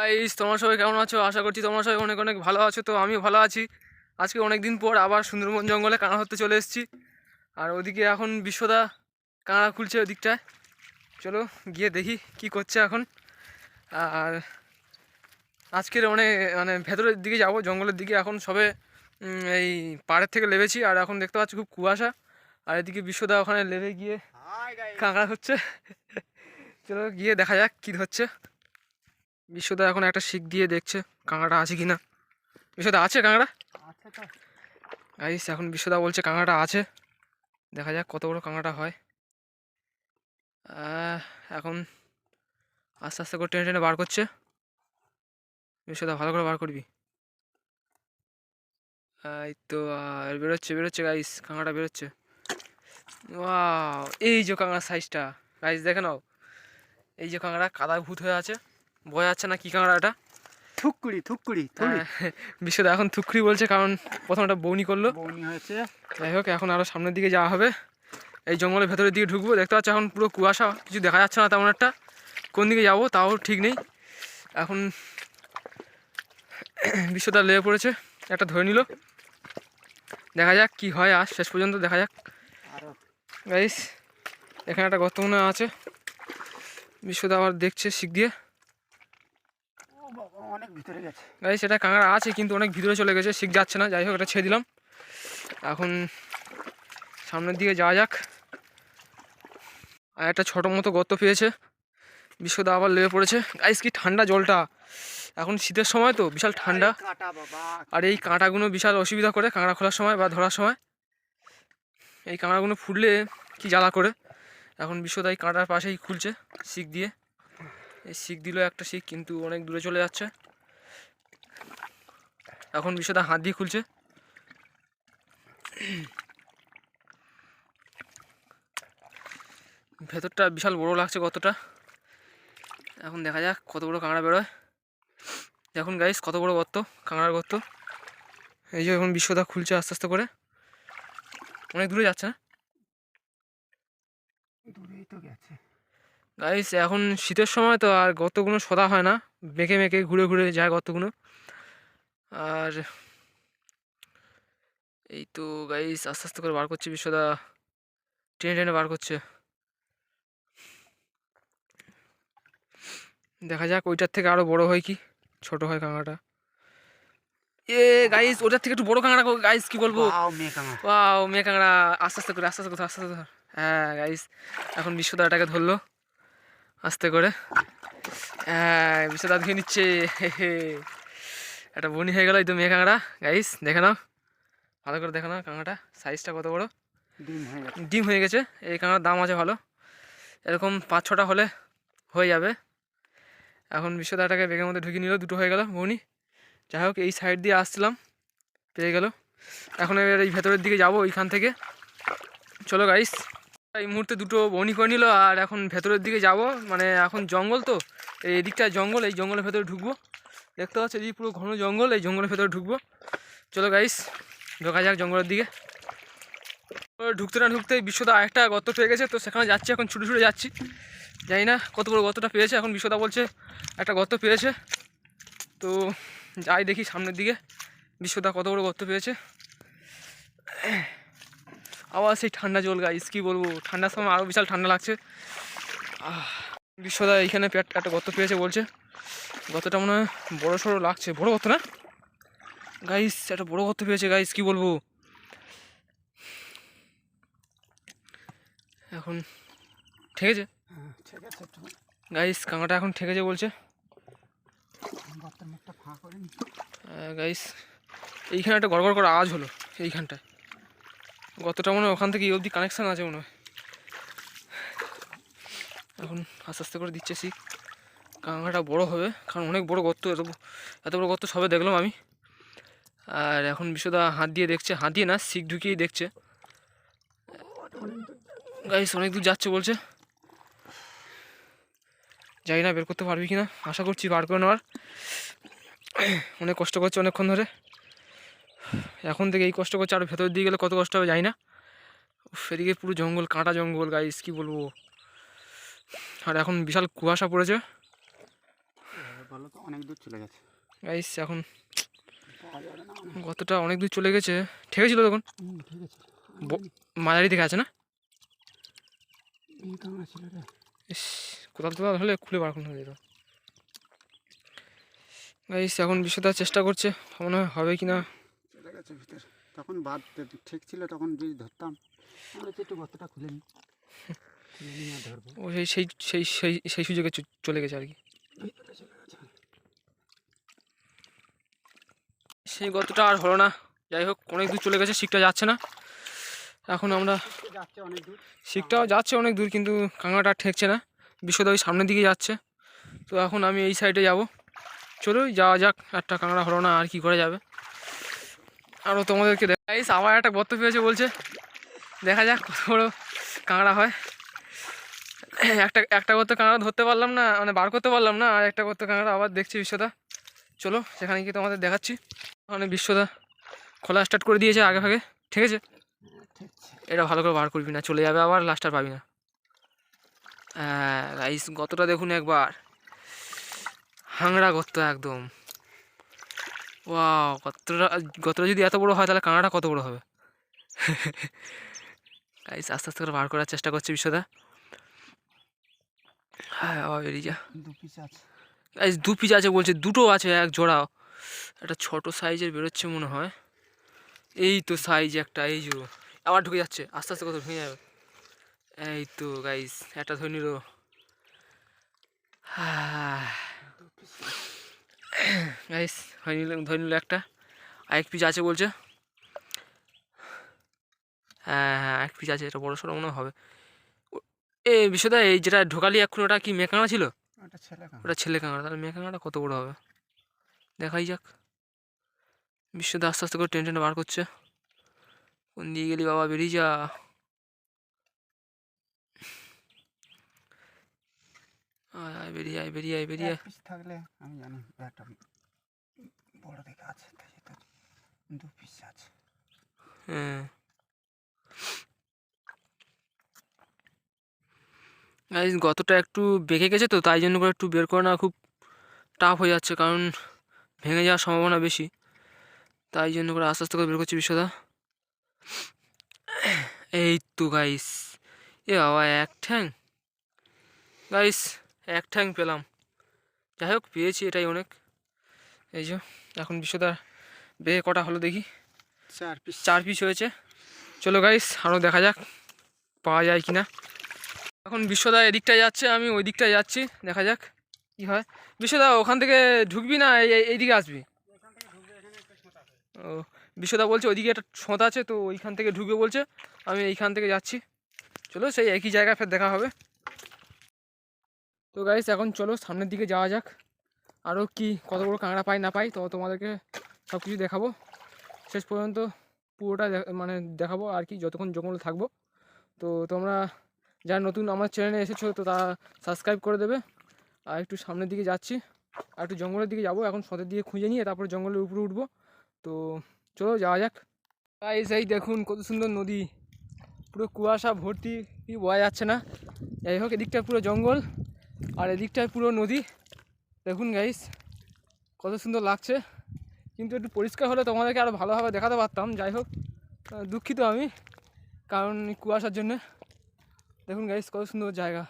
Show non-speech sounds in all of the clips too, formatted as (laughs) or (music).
Guys তোমার সবাই কেমন আছো? আশা করছি তোমার সবাই অনেক অনেক ভালো আছো তো আমিও ভালো আছি। আজকে অনেক দিন পর আবার সুন্দরবন জঙ্গলে কাঁড়া ধরতে চলে এসেছি। আর ওদিকে এখন বিশ্বদা কাঁড়া খুলছে ওদিকটায়। চলো গিয়ে দেখি কি করছে এখন। আর আজকের অনেক মানে ভেতরের দিকে যাব জঙ্গলের দিকে। এখন সবে এই পাড়ের থেকে লেবেছি আর এখন দেখতে পাচ্ছি খুব কুয়াশা। আর এদিকে বিশ্বদা ওখানে লেবে গিয়ে কাঁকড়া হচ্ছে চলো গিয়ে দেখা যাক কী হচ্ছে বিশ্বদা এখন একটা শিক দিয়ে দেখছে কাঁকড়াটা আছে কি না বিশ্বদা আছে কাঁকড়া গাইস এখন বিশ্বদা বলছে কাঁকড়াটা আছে। দেখা যাক কত বড় কাঁকড়াটা হয়। এখন আস্তে আস্তে করে টেনে টেনে বার করছে। বিশ্বদা ভালো করে বার করবি। এই তো আর বেরোচ্ছে বেরোচ্ছে গাইস কাঁকড়াটা বেরোচ্ছে। এই যে কাঁকড়ার সাইজটা গাইস দেখে নাও। এই যে কাঁকড়া কাদায় ভূত হয়ে আছে। বোঝা যাচ্ছে না কি কাঁকড়া এটা? থুকুড়ি থুকুড়ি থুড়ি হ্যাঁ, বিশ্বদা এখন থুকরি বলছে কারণ প্রথম একটা বৌনি করল। বৌনি হয়েছে। যাই হোক এখন আরও সামনের দিকে যাওয়া হবে। এই জঙ্গলের ভেতরের দিকে ঢুকবো। দেখতে পাচ্ছ এখন পুরো কুয়াশা কিছু দেখা যাচ্ছে না তেমন একটা। কোন দিকে যাব তাও ঠিক নেই। এখন বিশ্বদা লেগে পড়েছে একটা ধরে নিল। দেখা যাক কি হয় আজ শেষ পর্যন্ত দেখা যাক। আরও। গাইস এখানে একটা গর্ত মনে আছে। বিশ্বদা আবার দেখছে শিখ দিয়ে অনেক ভিতরে গেছে। গাইস এটা কাঁকড়া আছে কিন্তু অনেক ভিতরে চলে গেছে শিখ যাচ্ছে না। যাই হোক এটা ছেড়ে দিলাম। এখন সামনের দিকে যাওয়া যাক। আর একটা ছোটো মতো গর্ত পেয়েছে। বিশ্বদা আবার লেগে পড়েছে। গাইস কি ঠান্ডা জলটা। এখন শীতের সময় তো বিশাল ঠান্ডা। আরে এই কাঁটাগুলো বিশাল অসুবিধা করে কাঁকড়া খোলার সময় বা ধরার সময়। এই কাঁকড়াগুলো ফুটলে কি জ্বালা করে? এখন বিশ্বদা এই কাঁটার পাশেই খুলছে শিক দিয়ে। এই শিখ দিল একটা শিখ, কিন্তু অনেক দূরে চলে যাচ্ছে। এখন বিশ্বদা হাত দিয়ে খুলছে। ভেতরটা বিশাল বড় লাগছে কতটা। এখন দেখা যাক কত বড় কাঁকড়া বেরোয়। দেখুন গাইস কত বড় গর্ত, কাঁকড়ার গর্ত। এই যে এখন বিশ্বদা খুলছে আস্তে আস্তে করে। অনেক দূরে যাচ্ছে না? দূরেই তো গেছে। গাইস এখন শীতের সময় তো আর গর্তগুলো সদা হয় না। বেঁকে মেঁকে ঘুরে ঘুরে যায় গর্তগুলো। আর এই তো গাইস আস্তে আস্তে করে বার করছে বিশ্বদা। টেনে টেনে বার করছে। দেখা যাক ওইটার থেকে আরও বড় হয় কি। ছোট হয় কাঁকড়াটা এ গাইস ওটার থেকে একটু বড় কাঁকড়া গাইস কি বলব? বাও মেয়ে কাঙা ওয়াও মেয়ে কাঁকড়া। আস্তে আস্তে করে আস্তে আস্তে করে আস্তে আস্তে। হ্যাঁ গাইস এখন বিশ্বদাটাকে ধরলো। আস্তে করে। হ্যাঁ ধুয়ে নিচ্ছে। একটা বনি হয়ে গেল এই তো মেয়ে কাঁকড়া। গাইস দেখে নাও। ভালো করে দেখে নাও কাঁকড়াটা। সাইজটা কত বড়? ডিম হয়ে গেছে। ডিম হয়ে গেছে। এই কাঁকড়ার দাম আছে ভালো। এরকম পাঁচ ছটা হলে হয়ে যাবে। এখন বিশ্বদাটাকে বেগের মধ্যে ঢুকিয়ে নিল। দুটো হয়ে গেল বনি। যাই হোক এই সাইড দিয়ে আসছিলাম। পেয়ে গেল। এখন এবার এই ভেতরের দিকে যাব ওইখান থেকে। চলো গাইস এই মুহূর্তে দুটো বনি করে নিল আর এখন ভেতরের দিকে যাব। মানে এখন জঙ্গল তো, এই এদিকটায় জঙ্গল, এই জঙ্গলের ভেতরে ঢুকবো। দেখতে পাচ্ছ এই পুরো ঘন জঙ্গল, এই জঙ্গলের ভেতরে ঢুকবো। চলো গাইস ঢোকা যাক জঙ্গলের দিকে। ঢুকতে না ঢুকতে বিশ্বদা আরেকটা গর্ত পেয়ে গেছে, তো সেখানে যাচ্ছি, এখন ছুটে ছুটে যাচ্ছি। জানি না কত বড় গর্তটা পেয়েছে, এখন বিশ্বদা বলছে একটা গর্ত পেয়েছে। তো যাই দেখি সামনের দিকে, বিশ্বদা কত বড় গর্ত পেয়েছে। আবার সেই ঠান্ডা জল গাইস কি বলব? ঠান্ডার সময় আরও বিশাল ঠান্ডা লাগছে। বিশ্বদা এইখানে পেট- একটা গর্ত পেয়েছে বলছে। গর্তটা মনে হয় বড়ো সড়ো লাগছে। বড় গর্ত না? গাইস একটা বড় গর্ত পেয়েছে গাইস কি বলব? এখন ঠেকেছে। গাইস কাঁকড়াটা এখন ঠেকেছে বলছে। গাইস এইখানে একটা গড়গড় করে আওয়াজ হলো এইখানটায়। গতটা মনে হয় ওখান থেকে অবধি কানেকশান আছে মনে হয়। এখন আস্তে আস্তে করে দিচ্ছে শিখ কাঁকড়াটা বড় হবে, কারণ অনেক বড় গর্ত, এত এত বড় গর্ত সবে দেখলাম আমি। আর এখন বিশ্বদা হাত দিয়ে দেখছে, হাত দিয়ে না শিখ ঢুকিয়েই দেখছে। গাইস অনেক দূর যাচ্ছে বলছে। জানি না বের করতে পারবি কি না আশা করছি বার করে নেওয়ার। অনেক কষ্ট করছে অনেকক্ষণ ধরে। এখন থেকে এই কষ্ট করছে আর ভেতর দিয়ে গেলে কত কষ্ট হবে জানি না। এদিকে পুরো জঙ্গল কাঁটা জঙ্গল গাইস কি বলব। আর এখন বিশাল কুয়াশা পড়েছে। অনেক দূর চলে গেছে। গাইস এখন হয়। গতটা অনেক দূর চলে গেছে। ঠেকেছিল তখন? মাঝারি দিকে আছে না? ইস কোথাও কোথাও হলে খুলে বার করতে যেত গাইস এখন বিশ্বদা চেষ্টা করছে। মনে হয় হবে কি না? গেছে ভিতরে। তখন বাদ ঠিক ছিল তখন যদি ধরতাম আমরা একটু গর্তটা খুলে নিই ও সেই সেই সেই সেই সেই সুযোগে চলে গেছে আর কি। সেই গতটা আর হলো না। যাই হোক অনেক দূর চলে গেছে শিকটা যাচ্ছে না। এখন আমরা আজকে যাচ্ছে অনেক দূর। শিকটাও যাচ্ছে অনেক দূর কিন্তু কাঁকড়াটা ঠেকছে না। বিশ্বদা ওই সামনের দিকে যাচ্ছে। তো এখন আমি এই সাইডে যাব। চলো যাওয়া যাক একটা কাঁকড়া হলো না আর কি করে যাবে। আরও তোমাদেরকে দেখাইস আবার একটা গর্ত পেয়েছে বলছে। দেখা যাক কত বড় কাঁকড়া হয়। একটা একটা করতে কাঁকড়া ধরতে পারলাম না মানে বার করতে পারলাম না, আর একটা করতে কাঁকড়া আবার দেখছি বিশ্বদা। চলো, সেখানে গিয়ে তোমাদের দেখাচ্ছি। মানে বিশ্বদা খোলা স্টার্ট করে দিয়েছে আগে ভাগে, ঠিক আছে? এটা ভালো করে বার করবি না, চলে যাবে আবার লাস্ট আর পাবি না। হ্যাঁ রাইস গতটা দেখুন একবার। হাংড়া গর্ত একদম। ওয়াও গতটা গতটা যদি এত বড় হয় তাহলে কাঁকড়াটা কত বড় হবে? গাইস আস্তে আস্তে করে বার করার চেষ্টা করছে বিশ্বদা হ্যাঁ বেরিয়ে গাইস দু পিস আছে। বলছে দুটো আছে এক জোড়া একটা ছোট সাইজের বেরোচ্ছে মনে হয়। এই তো সাইজ একটা এই যে আবার ঢুকে যাচ্ছে আস্তে আস্তে কত ভেঙে যাবে। এই তো গাইস একটা ধরে নিল। হ্যাঁ। গাইস ধরে নিল ধরে নিল একটা। আর এক পিস আছে বলছে। হ্যাঁ হ্যাঁ এক পিস আছে এটা বড় সড়ো মনে হবে। ও- এ বিশ্বদা এই যেটা ঢোকালি এখন ওটা কি মেকাঙা ছিল? ওটা ছেলে কাঁকড়া। তাহলে মেয়ে কাঁকড়াটা কত বড় হবে? দেখাই যাক। বিশ্বদা আস্তে আস্তে করে টেনে টেনে বার করছে। কোন দিয়ে গেলি বাবা বেরিয়ে যা। আয় আয় বেরিয়ে আয় বেরিয়ে আয় বেরিয়ে আয়। এক পিস থাকলে আমি জানি একটা বড় দেখে আছে দু পিস আছে। হ্যাঁ। গতটা একটু বেঁকে গেছে তো তাই জন্য করে একটু বের করে নেওয়া খুব টাফ হয়ে যাচ্ছে কারণ ভেঙে যাওয়ার সম্ভাবনা বেশি। তাই জন্য করে আস্তে আস্তে করে বের করছি বিশ্বদা এই তো গাইস এ বাবা এক ঠ্যাং। গাইস এক ঠ্যাং পেলাম। যাই হোক পেয়েছি এটাই অনেক। এই যে এখন বিশ্বদা বেয়ে কটা হলো দেখি। চার পিস চার পিস হয়েছে। চলো গাইস আরও দেখা যাক পাওয়া যায় কি না এখন বিশ্বদা এদিকটায় যাচ্ছে আমি ওই দিকটায় যাচ্ছি দেখা যাক কি হয়। বিশ্বদা ওখান থেকে ঢুকবি না এই এই- এইদিকে আসবি? ও বিশ্বদা বলছে ওইদিকে একটা ছোঁত আছে তো ওইখান থেকে ঢুকবে বলছে। আমি এইখান থেকে যাচ্ছি। চলো সেই একই জায়গায় ফের দেখা হবে। তো গাইস এখন চলো সামনের দিকে যাওয়া যাক। আরও কি, কত বড় কাঁকড়া পাই না পাই, তো তোমাদেরকে সব কিছু দেখাবো। শেষ পর্যন্ত পুরোটা মানে দেখাবো আর কি, যতক্ষণ জঙ্গলে থাকব। তো তোমরা যারা নতুন আমার চ্যানেলে এসেছ, তো তারা সাবস্ক্রাইব করে দেবে। আর একটু সামনের দিকে যাচ্ছি। আর একটু জঙ্গলের দিকে যাব, এখন সদের দিকে খুঁজে নিয়ে তারপর জঙ্গলের উপরে উঠবো। তো চলো যাওয়া যাক। গাইস এই দেখুন কত সুন্দর নদী। পুরো কুয়াশা ভর্তি, কি বোঝা যাচ্ছে না। যাই হোক, এদিকটা পুরো জঙ্গল। আর এদিকটায় পুরো নদী। দেখুন গাইস কত সুন্দর লাগছে। কিন্তু একটু পরিষ্কার হলে তোমাদেরকে আরও ভালোভাবে দেখাতে পারতাম। যাই হোক দুঃখিত আমি, কারণ কুয়াশার জন্যে। দেখুন গাইস কত সুন্দর জায়গা।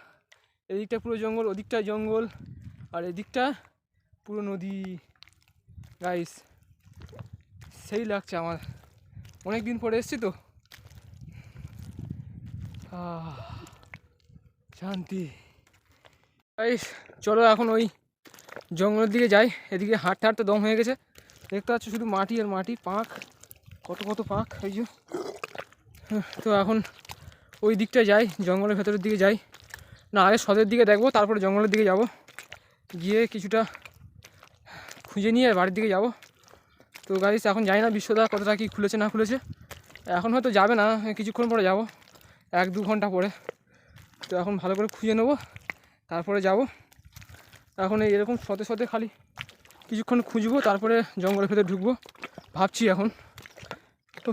এদিকটা পুরো জঙ্গল ওদিকটায় জঙ্গল। আর এদিকটা পুরো নদী। গাইস সেই লাগছে আমার। অনেক দিন পরে এসেছি তো। শান্তি। গাইস চলো এখন ওই জঙ্গলের দিকে যাই। এদিকে হাঁটতে হাঁটতে দম হয়ে গেছে। দেখতে পাচ্ছ শুধু মাটি আর মাটি পাঁক কত কত পাঁক এই যে। হ্যাঁ, তো এখন ওই দিকটায় যাই জঙ্গলের ভেতরের দিকে যাই। না আগে সদের দিকে দেখব তারপরে জঙ্গলের দিকে যাব। গিয়ে কিছুটা খুঁজে নিয়ে আর বাড়ির দিকে যাব। তো গাড়ি এখন জানি না বিশ্বদা কতটা কি খুলেছে না খুলেছে। এখন হয়তো যাবে না কিছুক্ষণ পরে যাব। এক দু ঘণ্টা পরে। তো এখন ভালো করে খুঁজে নেব। তারপরে যাব। এখন এরকম সতে সতে খালি কিছুক্ষণ খুঁজবো তারপরে জঙ্গলের ভেতরে ঢুকবো। ভাবছি এখন। তো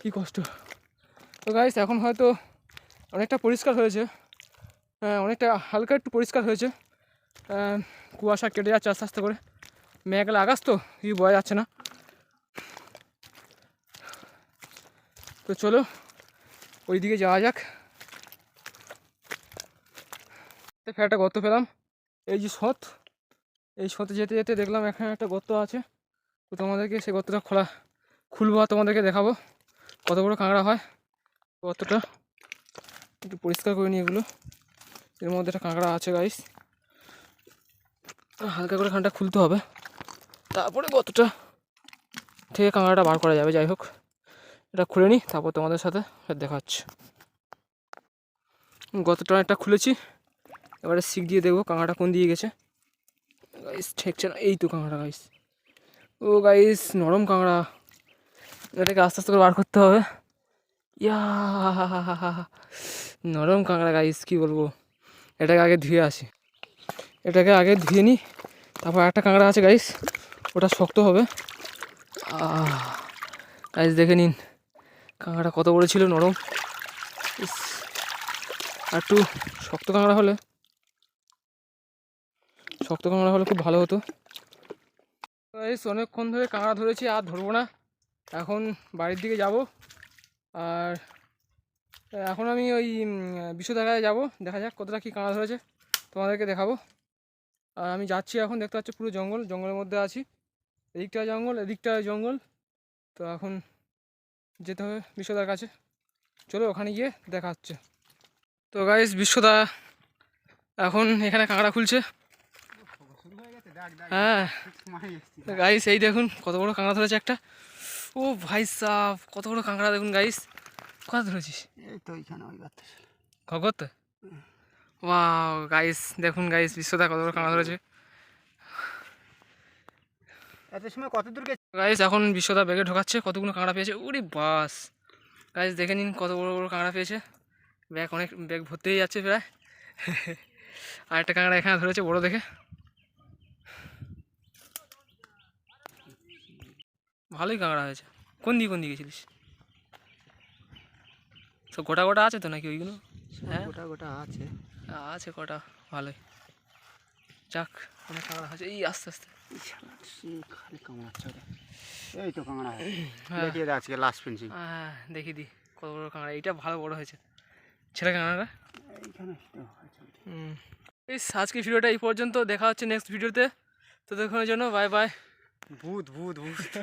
কী কষ্ট। তো গাইস এখন হয়তো অনেকটা পরিষ্কার হয়েছে। হ্যাঁ, অনেকটা হালকা একটু পরিষ্কার হয়েছে। কুয়াশা কেটে যাচ্ছে আস্তে আস্তে করে। মেঘলা আকাশ তো কি বোঝা যাচ্ছে না। তো চলো ওই দিকে যাওয়া যাক। ফের একটা গর্ত পেলাম। এই যে সৎ, এই সতে যেতে যেতে দেখলাম এখানে একটা গর্ত আছে। তো তোমাদেরকে সেই গর্তটা খোলা, খুলবো আর তোমাদেরকে দেখাবো কত বড় কাঁকড়া হয়। গর্তটা একটু পরিষ্কার করে নিই এগুলো। এর মধ্যে একটা কাঁকড়া আছে গাইস হালকা করে খানটা খুলতে হবে। তারপরে গর্তটা থেকে কাঁকড়াটা বার করা যাবে, যাই হোক। এটা খুলে নিই, তারপর তোমাদের সাথে ফের দেখা হচ্ছে গতটা অনেকটা খুলেছি। এবারে শিক দিয়ে দেখব কাঁকড়াটা কোন দিয়ে গেছে। গাইস ঠেকছে না এই তো কাঁকড়া গাইস ও গাইস নরম কাঁকড়া এটাকে আস্তে আস্তে করে বার করতে হবে। ইয়া, নরম কাঁকড়া গাইস কি বলব? এটাকে আগে ধুয়ে আসি। এটাকে আগে ধুয়ে নিই তারপর একটা কাঁকড়া আছে গাইস ওটা শক্ত হবে। গাইস দেখে নিন কাঁকড়া কত বড় ছিল, নরম। একটু শক্ত কাঁকড়া হলে শক্ত কাঁকড়া হলে খুব ভালো হতো। অনেকক্ষণ ধরে কাঁকড়া ধরেছি, আর ধরবো না। এখন বাড়ির দিকে যাব। আর এখন আমি ওই বিশ্ব দেখায় যাব। দেখা যাক কতটা কী কাঁকড়া ধরেছে। তোমাদেরকে দেখাবো। আর আমি যাচ্ছি এখন, দেখতে পাচ্ছি পুরো জঙ্গল। জঙ্গলের মধ্যে আছি। এদিকটা জঙ্গল এদিকটা জঙ্গল। তো এখন যেতে হবে বিশ্বদার কাছে। চলো ওখানে গিয়ে দেখা হচ্ছে। তো গাইস বিশ্বদা এখন এখানে কাঁকড়া খুলছে। হয়ে। হ্যাঁ গাইস এই দেখুন কত বড় কাঁকড়া ধরেছে একটা। ও ভাই সাহ কত বড় কাঁকড়া দেখুন গাইস কত ধরেছিস? এই তো ওইখানে ওই বাচ্চা খবর গাইস দেখুন গাইস বিশ্বদা কত বড় কাঁকড়া ধরেছে। এত সময় কত দূর গেছে? গাইস এখন বিশ্বদা ব্যাগে ঢোকাচ্ছে কতগুলো কাঁকড়া পেয়েছে। উরি বাস। গাইস দেখে নিন কত বড় বড় কাঁকড়া পেয়েছে। ব্যাগ অনেক ব্যাগ ভর্তিই যাচ্ছে প্রায়। (laughs) আর একটা কাঁকড়া এখানে ধরেছে বড় দেখে। ভালোই কাঁকড়া হয়েছে। কোন দিকে কোন দিকে গেছিলিস? তো গোটা গোটা আছে তো নাকি ওইগুলো? হ্যাঁ। গোটা গোটা আছে। আছে কটা ভালোই। যাক অনেক কাঁকড়া হয়েছে। এই আস্তে আস্তে। এই খালি কামড়াচ্ছে এই তো কামড়া হ্যাঁ। দেখিয়ে আজকে লাস্ট ফিনিশিং হ্যাঁ দেখি দি কত বড় কাঁকড়া। এইটা ভালো বড় হয়েছে। ছেলে কাঁকড়াটা এই আজকে ভিডিওটা এই পর্যন্ত। দেখা হচ্ছে নেক্সট ভিডিওতে তো। দেখানোর জন্য বাই বাই ভূত ভূত ভূত